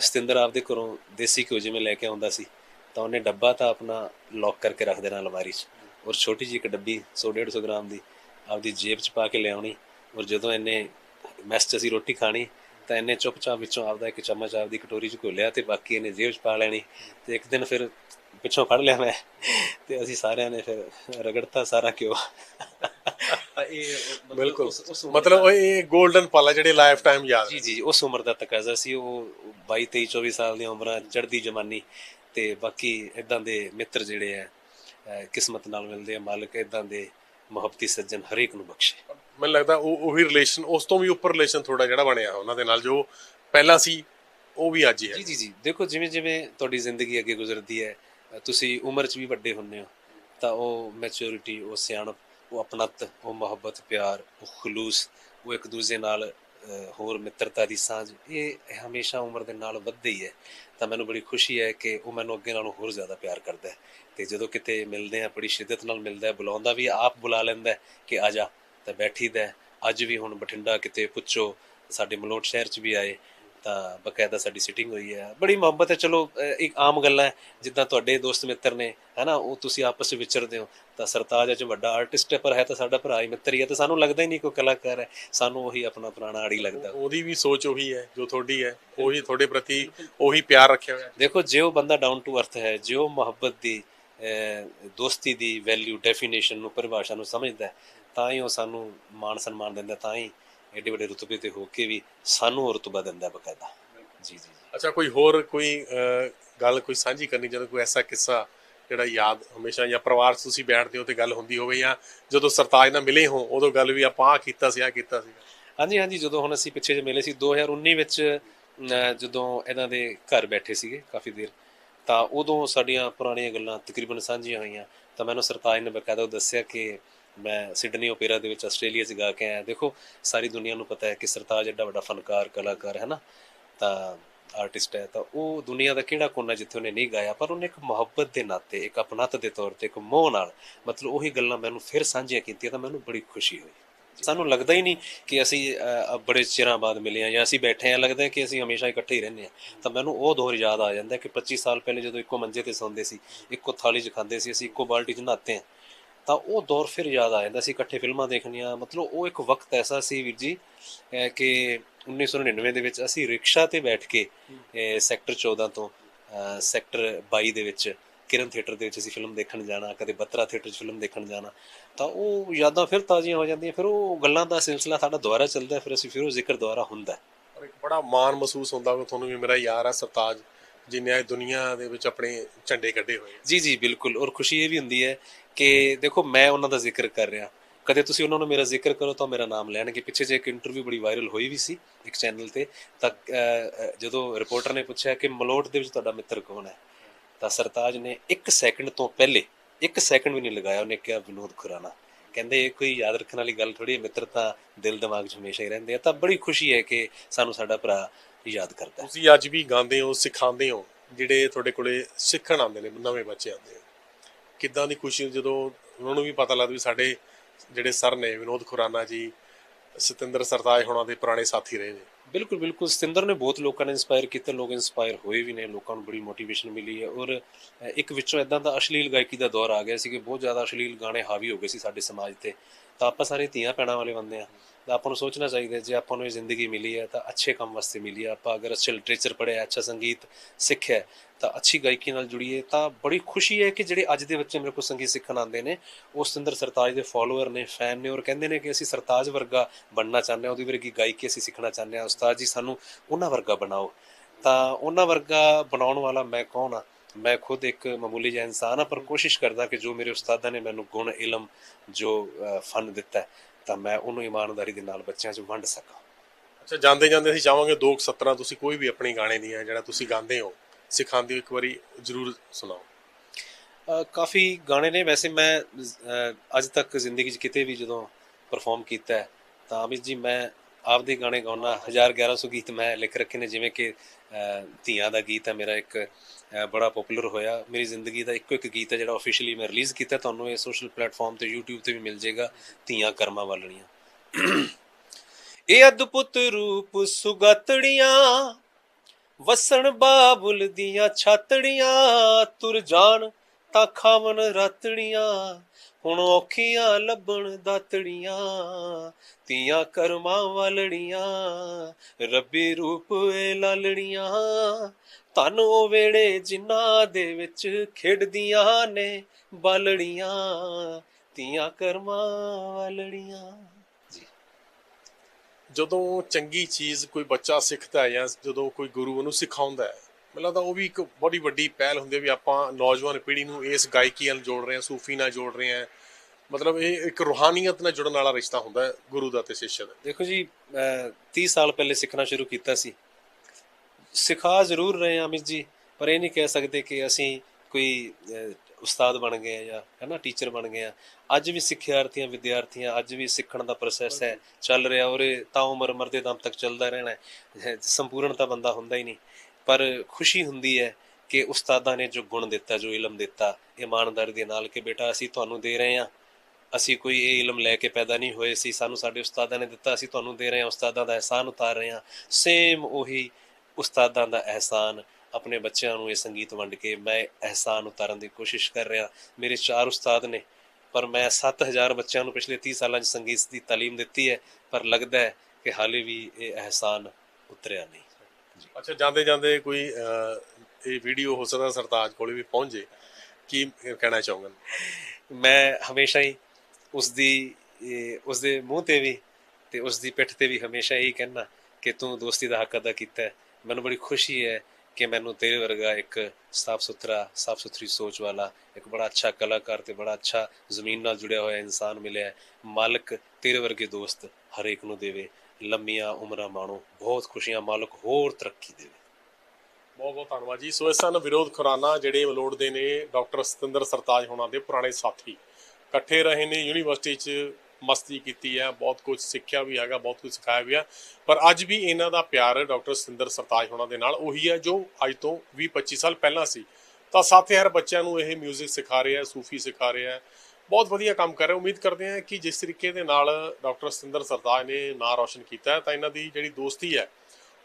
ਸਤਿੰਦਰ ਆਪਦੇ ਘਰੋਂ ਦੇਸੀ ਘਿਓ ਜਿਵੇਂ ਲੈ ਕੇ ਆਉਂਦਾ ਸੀ, ਤਾਂ ਉਹਨੇ ਡੱਬਾ ਤਾਂ ਆਪਣਾ ਲੌਕ ਕਰਕੇ ਰੱਖ ਦੇਣਾ ਅਲਮਾਰੀ 'ਚ। ਔਰ ਛੋਟੀ ਜਿਹੀ ਇੱਕ ਡੱਬੀ 100 150 ਗ੍ਰਾਮ ਦੀ, ਆਪਦੀ ਜੇਬ 'ਚ ਪਾ ਕੇ ਲਿਆਉਣੀ। ਔਰ ਜਦੋਂ ਇਹਨੇ ਮੈਸ 'ਚ ਅਸੀਂ ਰੋਟੀ ਖਾਣੀ, ਤਾਂ ਇਹਨੇ ਚੁੱਪਚਾਪ ਵਿੱਚੋਂ ਆਪਦਾ ਇੱਕ ਚਮਚ ਆਪਦੀ ਕਟੋਰੀ 'ਚ ਘੋਲਿਆ ਤੇ ਬਾਕੀ ਇਹਨੇ ਜੇਬ 'ਚ ਪਾ ਲੈਣੀ। ਤੇ ਇੱਕ ਦਿਨ ਫਿਰ ਪਿੱਛੋਂ ਫੜ ਲਿਆ ਮੈਂ। ਤੇ ਅਸੀਂ ਸਾਰਿਆਂ ਨੇ ਫਿਰ ਰਗੜਤਾ ਸਾਰਾ ਘਿਓ। ਇਹ ਬਿਲਕੁਲ। ਮਤਲਬ ਉਹ ਇਹ 골ਡਨ ਪਲ ਹੈ ਜਿਹੜੇ ਲਾਈਫ ਟਾਈਮ ਯਾਦ ਜੀ ਜੀ ਉਸ ਉਮਰ ਦਾ ਤਕਾਜ਼ਾ ਸੀ। ਉਹ 22 23 24 ਸਾਲ ਦੀਆਂ ਉਮਰਾਂ ਚੜ੍ਹਦੀ ਜਵਾਨੀ ਤੇ ਬਾਕੀ ਇਦਾਂ ਦੇ ਮਿੱਤਰ ਜਿਹੜੇ ਆ ਕਿਸਮਤ ਨਾਲ ਮਿਲਦੇ ਆ ਮਾਲਕ ਇਦਾਂ ਦੇ ਮੁਹੱਬਤੀ ਸੱਜਣ ਹਰੇਕ ਨੂੰ ਬਖਸ਼ੇ। ਮੈਨੂੰ ਲੱਗਦਾ ਉਹ ਉਹੀ ਰਿਲੇਸ਼ਨ ਉਸ ਤੋਂ ਵੀ ਉੱਪਰ ਰਿਲੇਸ਼ਨ ਥੋੜਾ ਜਿਹੜਾ ਬਣਿਆ ਉਹਨਾਂ ਦੇ ਨਾਲ ਜੋ ਪਹਿਲਾਂ ਸੀ ਉਹ ਵੀ ਅੱਜ ਹੀ ਹੈ। ਜੀ ਜੀ ਜੀ। ਦੇਖੋ ਜਿਵੇਂ ਜਿਵੇਂ ਤੁਹਾਡੀ ਜ਼ਿੰਦਗੀ ਅੱਗੇ ਗੁਜ਼ਰਦੀ ਹੈ ਤੁਸੀਂ ਉਮਰ 'ਚ ਵੀ ਵੱਡੇ ਹੁੰਦੇ ਹੋ ਤਾਂ ਉਹ ਮੈਚੁਰਿਟੀ ਉਹ ਸਿਆਣਪ ਉਹ ਆਪਣਤ ਉਹ ਮੁਹੱਬਤ, ਪਿਆਰ, ਉਹ ਖਲੂਸ, ਉਹ ਇੱਕ ਦੂਜੇ ਨਾਲ ਹੋਰ ਮਿੱਤਰਤਾ ਦੀ ਸਾਂਝ, ਇਹ ਹਮੇਸ਼ਾ ਉਮਰ ਦੇ ਨਾਲ ਵੱਧਦੀ ਹੈ ਤਾਂ ਮੈਨੂੰ ਬੜੀ ਖੁਸ਼ੀ ਹੈ ਕਿ ਉਹ ਮੈਨੂੰ ਅੱਗੇ ਨਾਲੋਂ ਹੋਰ ਜ਼ਿਆਦਾ ਪਿਆਰ ਕਰਦਾ ਹੈ ਤੇ ਜਦੋਂ ਕਿਤੇ ਮਿਲਦੇ ਆ ਬੜੀ ਸ਼ਿੱਦਤ ਨਾਲ ਮਿਲਦਾ ਹੈ, ਬੁਲਾਉਂਦਾ ਵੀ ਆਪ ਬੁਲਾ ਲੈਂਦਾ ਕਿ ਆ ਜਾ, ਤਾਂ ਬੈਠੀਦਾ ਹੈ। ਅੱਜ ਵੀ ਹੁਣ ਬਠਿੰਡਾ ਕਿਤੇ ਪੁੱਛੋ, ਸਾਡੇ ਮਲੋਟ ਸ਼ਹਿਰ 'ਚ ਵੀ ਆਏ ਤਾਂ ਬਕਾਇਦਾ ਸਾਡੀ ਸਿਟਿੰਗ ਹੋਈ ਹੈ। ਬੜੀ ਮੁਹੱਬਤ ਹੈ। ਚਲੋ ਇੱਕ ਆਮ ਗੱਲ ਹੈ। ਜਿੱਦਾਂ ਤੁਹਾਡੇ ਦੋਸਤ ਮਿੱਤਰ ਨੇ ਹੈਨਾ ਉਹ ਤੁਸੀਂ ਆਪਸ ਵਿੱਚ ਵਿਚਰਦੇ ਹੋ ਤਾਂ ਸਰਤਾਜ ਅਜ ਵੱਡਾ ਆਰਟਿਸਟ ਹੈ ਪਰ ਹੈ ਤਾਂ ਸਾਡਾ ਭਰਾ ਹੀ ਮਿੱਤਰ ਹੀ ਹੈ। ਤੇ ਸਾਨੂੰ ਲੱਗਦਾ ਹੀ ਨਹੀਂ ਕੋਈ ਕਲਾਕਾਰ ਹੈ। ਸਾਨੂੰ ਉਹੀ ਆਪਣਾ ਪੁਰਾਣਾ ਆੜੀ ਲੱਗਦਾ। ਉਹਦੀ ਵੀ ਸੋਚ ਉਹੀ ਹੈ ਜੋ ਤੁਹਾਡੀ ਹੈ। ਉਹੀ ਤੁਹਾਡੇ ਪ੍ਰਤੀ ਉਹੀ ਪਿਆਰ ਰੱਖਿਆ ਹੋਇਆ। ਦੇਖੋ ਜੇ ਉਹ ਬੰਦਾ ਡਾਊਨ ਟੂ ਅਰਥ ਹੈ ਜੇ ਉਹ ਮੁਹੱਬਤ ਦੀ ਦੋਸਤੀ ਦੀ ਵੈਲਿਊ ਡੈਫੀਨੇਸ਼ਨ ਨੂੰ ਪਰਿਭਾਸ਼ਾ ਨੂੰ ਸਮਝਦਾ ਹੈ, ਤਾਂ ਹੀ ਉਹ ਸਾਨੂੰ ਮਾਣ ਸਨਮਾਨ ਦਿੰਦਾ ਤਾਂ ਹੀ ਐਡੇ ਵੱਡੇ ਰੁਤਬੇ ਤੇ ਹੋ ਕੇ ਵੀ ਸਾਨੂੰ ਰੁਤਬਾ ਦਿੰਦਾ ਬਕਾਇਦਾ। ਜੀ ਜੀ। ਅੱਛਾ ਕੋਈ ਹੋਰ ਕੋਈ ਗੱਲ ਕੋਈ ਸਾਂਝੀ ਕਰਨੀ ਜਦੋਂ ਕੋਈ ਐਸਾ ਕਿੱਸਾ ਜਿਹੜਾ ਯਾਦ ਹਮੇਸ਼ਾ ਜਾਂ ਪਰਿਵਾਰ 'ਚ ਤੁਸੀਂ ਬੈਠਦੇ ਹੋ ਤੇ ਗੱਲ ਹੁੰਦੀ ਹੋਵੇ ਜਾਂ ਜਦੋਂ ਸਰਤਾਜ ਨਾਲ ਮਿਲੇ ਹੋ ਉਦੋਂ ਗੱਲ ਵੀ ਆਪਾਂ ਆ ਕੀਤਾ ਸੀ ਆ ਕੀਤਾ ਸੀ। ਹਾਂਜੀ ਹਾਂਜੀ ਜਦੋਂ ਹੁਣ ਅਸੀਂ ਪਿੱਛੇ ਜੇ ਮਿਲੇ ਸੀ 2019 ਵਿੱਚ ਜਦੋਂ ਇਹਨਾਂ ਦੇ ਘਰ ਬੈਠੇ ਸੀਗੇ ਕਾਫੀ ਦੇਰ ਤਾਂ ਉਦੋਂ ਸਾਡੀਆਂ ਪੁਰਾਣੀਆਂ ਗੱਲਾਂ ਤਕਰੀਬਨ ਸਾਂਝੀਆਂ ਹੋਈਆਂ। ਤਾਂ ਮੈਨੂੰ ਸਰਤਾਜ ਨੇ ਬਕਾਇਦਾ ਦੱਸਿਆ ਕਿ ਮੈਂ ਸਿਡਨੀ ਓਪੇਰਾ ਦੇ ਵਿੱਚ ਆਸਟ੍ਰੇਲੀਆ 'ਚ ਗਾ ਕੇ ਆਇਆ। ਦੇਖੋ, ਸਾਰੀ ਦੁਨੀਆ ਨੂੰ ਪਤਾ ਹੈ ਕਿ ਸਰਤਾਜ ਐਡਾ ਵੱਡਾ ਫਨਕਾਰ, ਕਲਾਕਾਰ, ਹੈ ਨਾ? ਤਾਂ ਆਰਟਿਸਟ ਹੈ। ਤਾਂ ਉਹ ਦੁਨੀਆ ਦਾ ਕਿਹੜਾ ਕੋਨਾ ਜਿੱਥੇ ਉਹਨੇ ਨਹੀਂ ਗਾਇਆ, ਪਰ ਉਹਨੇ ਇੱਕ ਮੁਹੱਬਤ ਦੇ ਨਾਤੇ, ਇੱਕ ਅਪਣਤ ਦੇ ਤੌਰ ਤੇ, ਇੱਕ ਮੋਹ ਨਾਲ, ਮਤਲਬ ਉਹੀ ਗੱਲਾਂ ਮੈਨੂੰ ਫਿਰ ਸਾਂਝੀਆਂ ਕੀਤੀਆਂ ਤਾਂ ਮੈਨੂੰ ਬੜੀ ਖੁਸ਼ੀ ਹੋਈ। ਸਾਨੂੰ ਲੱਗਦਾ ਹੀ ਨਹੀਂ ਕਿ ਅਸੀਂ ਬੜੇ ਚਿਰਾਂ ਬਾਅਦ ਮਿਲੇ ਹਾਂ ਜਾਂ ਅਸੀਂ ਬੈਠੇ ਹਾਂ। ਲੱਗਦਾ ਕਿ ਅਸੀਂ ਹਮੇਸ਼ਾ ਇਕੱਠੇ ਹੀ ਰਹਿੰਦੇ ਹਾਂ। ਤਾਂ ਮੈਨੂੰ ਉਹ ਦੌਰ ਯਾਦ ਆ ਜਾਂਦਾ ਕਿ 25 ਸਾਲ ਪਹਿਲੇ ਜਦੋਂ ਇੱਕੋ ਮੰਜੇ ਤੇ ਸੌਂਦੇ ਸੀ, ਇੱਕੋ ਥਾਲੀ 'ਚ ਖਾਂਦੇ ਸੀ, ਅਸੀਂ ਇੱਕੋ ਬਾਲਟੀ 'ਚ ਨਹਾਤੇ ਹਾਂ। ਤਾਂ ਉਹ ਦੌਰ ਫਿਰ ਯਾਦ ਆ ਜਾਂਦਾ ਸੀ ਇਕੱਠੇ ਫਿਲਮਾਂ ਦੇਖਣੀਆਂ। ਮਤਲਬ ਉਹ ਇੱਕ ਵਕਤ ਐਸਾ ਸੀ ਵੀਰ ਜੀ ਅਹ, ਕਿ 1999 ਦੇ ਵਿੱਚ ਅਸੀਂ ਰਿਕਸ਼ਾ ਤੇ ਬੈਠ ਕੇ ਸੈਕਟਰ 14 ਤੋਂ ਸੈਕਟਰ 22 ਦੇ ਵਿੱਚ ਕਿਰਨ ਥੀਏਟਰ ਦੇ ਵਿੱਚ ਅਸੀਂ ਫਿਲਮ ਦੇਖਣ ਜਾਣਾ ਕਦੇ ਬੱਤਰਾ ਥੀਏਟਰ 'ਚ ਫਿਲਮ ਦੇਖਣ ਜਾਣਾ। ਤਾਂ ਉਹ ਯਾਦਾਂ ਫਿਰ ਤਾਜ਼ੀਆਂ ਹੋ ਜਾਂਦੀਆਂ ਫਿਰ ਉਹ ਗੱਲਾਂ ਦਾ ਸਿਲਸਿਲਾ ਸਾਡਾ ਦੁਬਾਰਾ ਚੱਲਦਾ ਫਿਰ ਅਸੀਂ ਫਿਰ ਉਹ ਜ਼ਿਕਰ ਦੁਬਾਰਾ ਹੁੰਦਾ। ਔਰ ਇੱਕ ਬੜਾ ਮਾਣ ਮਹਿਸੂਸ ਹੁੰਦਾ ਕਿ ਤੁਹਾਨੂੰ ਵੀ ਮੇਰਾ ਯਾਰ ਹੈ ਸਰਤਾਜ। ਜਿਨੇ ਦੁਨੀਆ ਦੇ ਵਿੱਚ ਆਪਣੇ ਝੰਡੇ ਕੱਢੇ ਹੋਏ ਜੀ ਜੀ, ਬਿਲਕੁਲ। ਔਰ ਖੁਸ਼ੀ ਇਹ ਵੀ ਹੁੰਦੀ ਹੈ ਕਿ ਦੇਖੋ, ਮੈਂ ਉਹਨਾਂ ਦਾ ਜ਼ਿਕਰ ਕਰ ਰਿਹਾ। ਕਦੇ ਤੁਸੀਂ ਉਹਨਾਂ ਨੂੰ ਮੇਰਾ ਜ਼ਿਕਰ ਕਰੋ ਤਾਂ ਮੇਰਾ ਨਾਮ ਲੈਣਗੇ। ਪਿੱਛੇ ਜੇ ਇੱਕ ਇੰਟਰਵਿਊ ਬੜੀ ਵਾਇਰਲ ਹੋਈ ਵੀ ਸੀ ਇੱਕ ਚੈਨਲ ਤੇ। ਤਾਂ ਜਦੋਂ ਰਿਪੋਰਟਰ ਨੇ ਪੁੱਛਿਆ ਕਿ ਮਲੋਟ ਦੇ ਵਿੱਚ ਤੁਹਾਡਾ ਮਿੱਤਰ ਕੌਣ ਹੈ? ਤਾਂ ਸਰਤਾਜ ਨੇ 1 ਸੈਕਿੰਡ ਤੋਂ ਪਹਿਲੇ 1 ਸੈਕਿੰਡ ਵੀ ਨਹੀਂ ਲਗਾਇਆ। ਉਹਨੇ ਕਿਹਾ, ਵਿਨੋਦ ਖੁਰਾਨਾ। ਕਹਿੰਦੇ, ਇਹ ਕੋਈ ਯਾਦ ਰੱਖਣ ਵਾਲੀ ਗੱਲ ਥੋੜੀ ਮਿੱਤਰ ਤਾਂ ਦਿਲ ਦਿਮਾਗ 'ਚ ਹਮੇਸ਼ਾ ਹੀ ਰਹਿੰਦੇ ਆ। ਤਾਂ ਬੜੀ ਖੁਸ਼ੀ ਹੈ ਕਿ ਸਾਨੂੰ ਸਾਡਾ ਭਰਾ ਯਾਦ ਕਰਦਾ ਹੈ। ਤੁਸੀਂ ਅੱਜ ਵੀ ਗਾਉਂਦੇ ਹੋ ਸਿਖਾਉਂਦੇ ਹੋ ਜਿਹੜੇ ਤੁਹਾਡੇ ਕੋਲੇ ਸਿੱਖਣ ਆਉਂਦੇ ਨੇ ਨਵੇਂ ਬੱਚੇ ਆਉਂਦੇ ਆ। ਕਿੱਦਾਂ ਦੀ ਖੁਸ਼ੀ ਜਦੋਂ ਉਹਨਾਂ ਨੂੰ ਵੀ ਪਤਾ ਲੱਗਦਾ ਵੀ ਸਾਡੇ ਜਿਹੜੇ ਸਰ ਨੇ ਵਿਨੋਦ ਖੁਰਾਨਾ ਜੀ ਸਤਿੰਦਰ ਸਰਤਾਜ ਹੋਣਾ ਦੇ ਪੁਰਾਣੇ ਸਾਥੀ ਰਹੇ ਨੇ। ਬਿਲਕੁਲ ਬਿਲਕੁਲ। ਸਤਿੰਦਰ ਨੇ ਬਹੁਤ ਲੋਕਾਂ ਨੇ ਇਨਸਪਾਇਰ ਕੀਤਾ ਲੋਕ ਇਨਸਪਾਇਰ ਹੋਏ ਵੀ ਨੇ ਲੋਕਾਂ ਨੂੰ ਬੜੀ ਮੋਟੀਵੇਸ਼ਨ ਮਿਲੀ ਹੈ। ਔਰ ਇੱਕ ਵਿੱਚੋਂ ਇਦਾਂ ਦਾ ਅਸ਼ਲੀਲ ਗਾਇਕੀ ਦਾ ਦੌਰ ਆ ਗਿਆ ਸੀ ਕਿ ਬਹੁਤ ਜ਼ਿਆਦਾ ਅਸ਼ਲੀਲ ਗਾਣੇ ਹਾਵੀ ਹੋ ਗਏ ਸੀ ਸਾਡੇ ਸਮਾਜ ਤੇ। ਤਾਂ ਆਪਾਂ ਸਾਰੇ ਧੀਆਂ ਪੈਣਾ ਵਾਲੇ ਬੰਦੇ ਆ। ਤਾਂ ਆਪਾਂ ਨੂੰ ਸੋਚਣਾ ਚਾਹੀਦਾ ਜੇ ਆਪਾਂ ਨੂੰ ਇਹ ਜ਼ਿੰਦਗੀ ਮਿਲੀ ਹੈ ਤਾਂ ਅੱਛੇ ਕੰਮ ਵਾਸਤੇ ਮਿਲੀ ਹੈ। ਆਪਾਂ ਅਗਰ ਅੱਛੇ ਲਿਟਰੇਚਰ ਪੜ੍ਹਿਆ ਅੱਛਾ ਸੰਗੀਤ ਸਿੱਖਿਆ ਤਾਂ ਅੱਛੀ ਗਾਇਕੀ ਨਾਲ ਜੁੜੀਏ ਤਾਂ ਬੜੀ ਖੁਸ਼ੀ ਹੈ ਕਿ ਜਿਹੜੇ ਅੱਜ ਦੇ ਬੱਚੇ ਮੇਰੇ ਕੋਲ ਸੰਗੀਤ ਸਿੱਖਣ ਆਉਂਦੇ ਨੇ ਉਹ ਸਤਿੰਦਰ ਸਰਤਾਜ ਦੇ ਫਾਲੋਅਰ ਨੇ ਫੈਨ ਨੇ ਔਰ ਕਹਿੰਦੇ ਨੇ ਕਿ ਅਸੀਂ ਸਰਤਾਜ ਵਰਗਾ ਬਣਨਾ ਚਾਹੁੰਦੇ ਹਾਂ ਉਹਦੀ ਵਰਗੀ ਗਾਇਕੀ ਅਸੀਂ ਸਿੱਖਣਾ ਚਾਹੁੰਦੇ ਹਾਂ। ਉਸਤਾਦ ਜੀ ਸਾਨੂੰ ਉਹਨਾਂ ਵਰਗਾ ਬਣਾਓ। ਤਾਂ ਉਹਨਾਂ ਵਰਗਾ ਬਣਾਉਣ ਵਾਲਾ ਮੈਂ ਕੌਣ ਆ ਮੈਂ ਖੁਦ ਇੱਕ ਮਾਮੂਲੀ ਜਿਹਾ ਇਨਸਾਨ ਆ ਪਰ ਕੋਸ਼ਿਸ਼ ਕਰਦਾ ਕਿ ਜੋ ਮੇਰੇ ਉਸਤਾਦਾਂ ਨੇ ਮੈਨੂੰ ਗੁਣ ਇਲਮ ਜੋ ਅਹ, ਫਨ ਦਿੱਤਾ ਤਾਂ ਮੈਂ ਉਹਨੂੰ ਇਮਾਨਦਾਰੀ ਦੇ ਨਾਲ ਬੱਚਿਆਂ 'ਚ ਵੰਡ ਸਕਾਂ। ਅੱਛਾ ਜਾਂਦੇ ਜਾਂਦੇ ਅਸੀਂ ਚਾਹਾਂਗੇ ਦੋ ਕੁ ਸਤਰਾਂ ਤੁਸੀਂ ਕੋਈ ਵੀ ਆਪਣੇ ਗਾਣੇ ਦੀਆਂ ਜਿਹੜਾ ਤੁਸੀਂ ਗਾਉਂਦੇ ਹੋ। ਸਿਖਾਉਂਦੇ ਇੱਕ ਵਾਰੀ ਜ਼ਰੂਰ ਸੁਣਾਓ। ਕਾਫੀ ਗਾਣੇ ਨੇ। ਵੈਸੇ ਮੈਂ ਅੱਜ ਤੱਕ ਜ਼ਿੰਦਗੀ 'ਚ ਕਿਤੇ ਵੀ ਜਦੋਂ ਪਰਫਾਰਮ ਕੀਤਾ ਤਾਂ ਅਮਿਤ ਜੀ ਮੈਂ ਆਪਦੇ ਗਾਣੇ ਗਾਉਣਾ 1100 ਗੀਤ ਮੈਂ ਲਿਖ ਰੱਖੇ ਨੇ, ਜਿਵੇਂ ਕਿ ਧੀਆਂ ਦਾ ਗੀਤ ਹੈ ਮੇਰਾ ਇੱਕ ਬੜਾ ਪਪੂਲਰ ਹੋਇਆ। ਮੇਰੀ ਜ਼ਿੰਦਗੀ ਦਾ ਇੱਕੋ ਇੱਕ ਗੀਤ ਹੈ ਜਿਹੜਾ ਆਫੀਸ਼ੀਅਲੀ ਮੈਂ ਰਿਲੀਜ਼ ਕੀਤਾ ਤੁਹਾਨੂੰ ਇਹ ਸੋਸ਼ਲ ਪਲੇਟਫਾਰਮ ਤੇ YouTube ਤੇ ਵੀ ਮਿਲ ਜਾਏਗਾ, ਧੀਆਂ ਕਰਮਾਂ ਵਾਲਣੀਆਂ। ਇਹ ਅਦਭੁਤ ਰੂਪ ਸੁਗਤੜੀਆਂ, ਵਸਣ ਬਾਬੁਲ ਦੀਆਂ ਛਾਤੜੀਆਂ, ਤੁਰ ਜਾਣ ਤਾਂ ਖਾਵਣ ਰਾਤੜੀਆਂ, ਹੁਣ ਔਖੀਆਂ ਲੱਭਣ ਦਾਤੜੀਆਂ, ਤੀਆਂ ਕਰਮਾਂ ਵਾਲੜੀਆਂ, ਰੱਬੀ ਰੂਪ ਏ ਲਾਲੜੀਆਂ, ਧਨ ਉਹ ਵੇੜੇ ਜਿਨ੍ਹਾਂ ਦੇ ਵਿੱਚ ਖੇਡਦੀਆਂ ਨੇ ਬਾਲੜੀਆਂ, ਤੀਆਂ ਕਰਮਾਂ ਵਾਲੜੀਆਂ। ਜਦੋਂ ਚੰਗੀ ਚੀਜ਼ ਕੋਈ ਬੱਚਾ ਸਿੱਖਦਾ ਹੈ ਜਾਂ ਜਦੋਂ ਕੋਈ ਗੁਰੂ ਉਹਨੂੰ ਸਿਖਾਉਂਦਾ ਹੈ ਮੈਨੂੰ ਲੱਗਦਾ ਉਹ ਵੀ ਇੱਕ ਬੜੀ ਵੱਡੀ ਪਹਿਲ ਹੁੰਦੀ ਹੈ ਵੀ ਆਪਾਂ ਨੌਜਵਾਨ ਪੀੜ੍ਹੀ ਨੂੰ ਇਸ ਗਾਇਕੀ ਨਾਲ ਜੋੜ ਰਹੇ ਹਾਂ, ਸੂਫੀ ਨਾਲ ਜੋੜ ਰਹੇ ਹਾਂ। ਮਤਲਬ ਇਹ ਇੱਕ ਰੂਹਾਨੀਅਤ ਨਾਲ ਜੁੜਨ ਵਾਲਾ ਰਿਸ਼ਤਾ ਹੁੰਦਾ ਹੈ, ਗੁਰੂ ਦਾ ਤੇ ਸਿੱਸ਼ ਦਾ। ਦੇਖੋ ਜੀ 30 ਸਾਲ ਪਹਿਲੇ ਸਿੱਖਣਾ ਸ਼ੁਰੂ ਕੀਤਾ ਸੀ। ਸਿਖਾ ਜ਼ਰੂਰ ਰਹੇ ਹਾਂ ਅਮਿਤ ਜੀ, ਪਰ ਇਹ ਨਹੀਂ ਕਹਿ ਸਕਦੇ ਕਿ ਅਸੀਂ ਕੋਈ ਉਸਤਾਦ ਬਣ ਗਏ ਆ ਜਾਂ, ਹੈਨਾ, ਟੀਚਰ ਬਣ ਗਏ ਆ ਅੱਜ ਵੀ ਸਿੱਖਿਆਰਥੀਆਂ, ਵਿਦਿਆਰਥੀਆਂ ਅੱਜ ਵੀ ਸਿੱਖਣ ਦਾ ਪ੍ਰੋਸੈਸ ਹੈ, ਚੱਲ ਰਿਹਾ ਔਰ ਤਾਂ ਉਮਰ ਮਰਦੇ ਦਮ ਤੱਕ ਚੱਲਦਾ ਰਹਿਣਾ ਹੈ। ਸੰਪੂਰਨ ਤਾਂ ਬੰਦਾ ਹੁੰਦਾ ਹੀ ਨਹੀਂ। ਪਰ ਖੁਸ਼ੀ ਹੁੰਦੀ ਹੈ ਕਿ ਉਸਤਾਦਾਂ ਨੇ ਜੋ ਗੁਣ ਦਿੱਤਾ, ਜੋ ਇਲਮ ਦਿੱਤਾ ਇਮਾਨਦਾਰੀ ਦੇ ਨਾਲ ਕਿ ਬੇਟਾ ਅਸੀਂ ਤੁਹਾਨੂੰ ਦੇ ਰਹੇ ਹਾਂ। ਅਸੀਂ ਕੋਈ ਇਹ ਇਲਮ ਲੈ ਕੇ ਪੈਦਾ ਨਹੀਂ ਹੋਏ ਸੀ, ਸਾਨੂੰ ਸਾਡੇ ਉਸਤਾਦਾਂ ਨੇ ਦਿੱਤਾ, ਅਸੀਂ ਤੁਹਾਨੂੰ ਦੇ ਰਹੇ ਹਾਂ, ਉਸਤਾਦਾਂ ਦਾ ਅਹਿਸਾਨ ਉਤਾਰ ਰਹੇ ਹਾਂ। ਸੇਮ ਉਹੀ ਉਸਤਾਦਾਂ ਦਾ ਅਹਿਸਾਨ ਆਪਣੇ ਬੱਚਿਆਂ ਨੂੰ ਇਹ ਸੰਗੀਤ ਵੰਡ ਕੇ ਮੈਂ ਅਹਿਸਾਨ ਉਤਾਰਨ ਦੀ ਕੋਸ਼ਿਸ਼ ਕਰ ਰਿਹਾ। ਮੇਰੇ ਚਾਰ ਉਸਤਾਦ ਨੇ, ਪਰ ਮੈਂ 7000 ਬੱਚਿਆਂ ਨੂੰ ਪਿਛਲੇ 30 ਸਾਲਾਂ 'ਚ ਸੰਗੀਤ ਦੀ ਤਾਲੀਮ ਦਿੱਤੀ ਹੈ, ਪਰ ਲੱਗਦਾ ਹੈ ਕਿ ਹਾਲੇ ਵੀ ਇਹ ਅਹਿਸਾਨ ਉਤਰਿਆ ਨਹੀਂ। ਅੱਛਾ, ਜਾਂਦੇ ਜਾਂਦੇ ਕੋਈ ਇਹ ਵੀਡੀਓ ਹੋ ਸਕਦਾ ਸਰਤਾਜ ਕੋਲੇ ਵੀ ਪਹੁੰਚ ਜੇ ਕੀ ਕਹਿਣਾ ਚਾਹੋਗੇ? ਮੈਂ ਹਮੇਸ਼ਾ ਹੀ ਉਸ ਦੀ ਉਸ ਦੇ ਮੂੰਹ ਤੇ ਵੀ ਤੇ ਉਸ ਦੀ ਪਿੱਠ ਤੇ ਵੀ ਹਮੇਸ਼ਾ ਇਹੀ ਕਹਿਣਾ ਕਿ ਤੂੰ ਦੋਸਤੀ ਦਾ ਹੱਕ ਅਦਾ ਕੀਤਾ ਮੈਨੂੰ ਬੜੀ ਖੁਸ਼ੀ ਹੈ ਕਿ ਮੈਨੂੰ ਤੇਰੇ ਵਰਗਾ ਇੱਕ ਸਾਫ਼ ਸੁਥਰਾ, ਸਾਫ਼ ਸੁਥਰੀ ਸੋਚ ਵਾਲਾ, ਇੱਕ ਬੜਾ ਅੱਛਾ ਕਲਾਕਾਰ ਤੇ ਬੜਾ ਅੱਛਾ ਜ਼ਮੀਨ ਨਾਲ ਜੁੜਿਆ ਹੋਇਆ ਇਨਸਾਨ ਮਿਲਿਆ ਮਾਲਕ ਤੇਰੇ ਵਰਗੇ ਦੋਸਤ ਹਰੇਕ ਨੂੰ ਦੇਵੇ। ਲੰਮੀਆਂ ਉਮਰਾਂ ਮਾਣੋ, ਬਹੁਤ ਖੁਸ਼ੀਆਂ ਮਾਲਕ, ਹੋਰ ਤਰੱਕੀ ਦੇਵੇ। ਬਹੁਤ ਬਹੁਤ ਧੰਨਵਾਦ ਜੀ। ਸੋ ਇਸ ਸਨ ਵਿਰੋਧ ਖੁਰਾਨਾ ਜਿਹੜੇ ਮਲੋੜ ਦੇ ਨੇ ਡਾਕਟਰ ਸਤਿੰਦਰ ਸਰਤਾਜ ਹੋਣਾ ਦੇ ਪੁਰਾਣੇ ਸਾਥੀ। ਇਕੱਠੇ ਰਹੇ ਨੇ, ਯੂਨੀਵਰਸਿਟੀ 'ਚ ਮਸਤੀ ਕੀਤੀ ਹੈ, ਬਹੁਤ ਕੁਝ ਸਿੱਖਿਆ ਵੀ ਹੈਗਾ, ਬਹੁਤ ਕੁਝ ਸਿਖਾਇਆ ਵੀ ਹੈ। ਪਰ ਅੱਜ ਵੀ ਇਹਨਾਂ ਦਾ ਪਿਆਰ ਡਾਕਟਰ ਸਤਿੰਦਰ ਸਰਤਾਜ ਹੋਣਾ ਦੇ ਨਾਲ ਉਹੀ ਹੈ, ਜੋ ਅੱਜ ਤੋਂ 20 25 ਸਾਲ ਪਹਿਲਾਂ ਸੀ। ਤਾਂ ਸਾਥੇ ਹਰ ਬੱਚਿਆਂ ਨੂੰ ਇਹ 뮤직 ਸਿਖਾ ਰਿਹਾ ਸੂਫੀ ਸਿਖਾ ਰਿਹਾ ਬਹੁਤ ਵਧੀਆ ਕੰਮ ਕਰ ਰਿਹਾ। ਉਮੀਦ ਕਰਦੇ ਹਾਂ ਕਿ ਜਿਸ ਤਰੀਕੇ ਦੇ ਨਾਲ ਡਾਕਟਰ ਸਤਿੰਦਰ ਸਰਤਾਜ ਨੇ ਨਾਂ ਰੌਸ਼ਨ ਕੀਤਾ ਤਾਂ ਇਹਨਾਂ ਦੀ ਜਿਹੜੀ ਦੋਸਤੀ ਹੈ,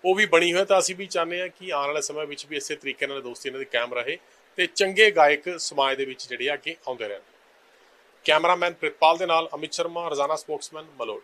ਉਹ ਵੀ ਬਣੀ ਹੋਈ ਹੈ। ਤਾਂ ਅਸੀਂ ਵੀ ਚਾਹੁੰਦੇ ਹਾਂ ਕਿ ਆਉਣ ਵਾਲੇ ਸਮੇਂ ਵਿੱਚ ਵੀ ਇਸੇ ਤਰੀਕੇ ਨਾਲ ਦੋਸਤੀ ਇਹਨਾਂ ਦੀ ਕਾਇਮ ਰਹੇ ਤੇ ਚੰਗੇ ਗਾਇਕ ਸਮਾਜ ਦੇ ਵਿੱਚ ਜਿਹੜੇ ਆ ਅੱਗੇ ਆਉਂਦੇ ਰਹਿਣ। ਕੈਮਰਾਮੈਨ ਪ੍ਰਿਤਪਾਲ ਦੇ ਨਾਲ ਅਮਿਤ ਸ਼ਰਮਾ, ਰਜ਼ਾਨਾ ਸਪੋਕਸਮੈਨ, ਮਲੋਟ।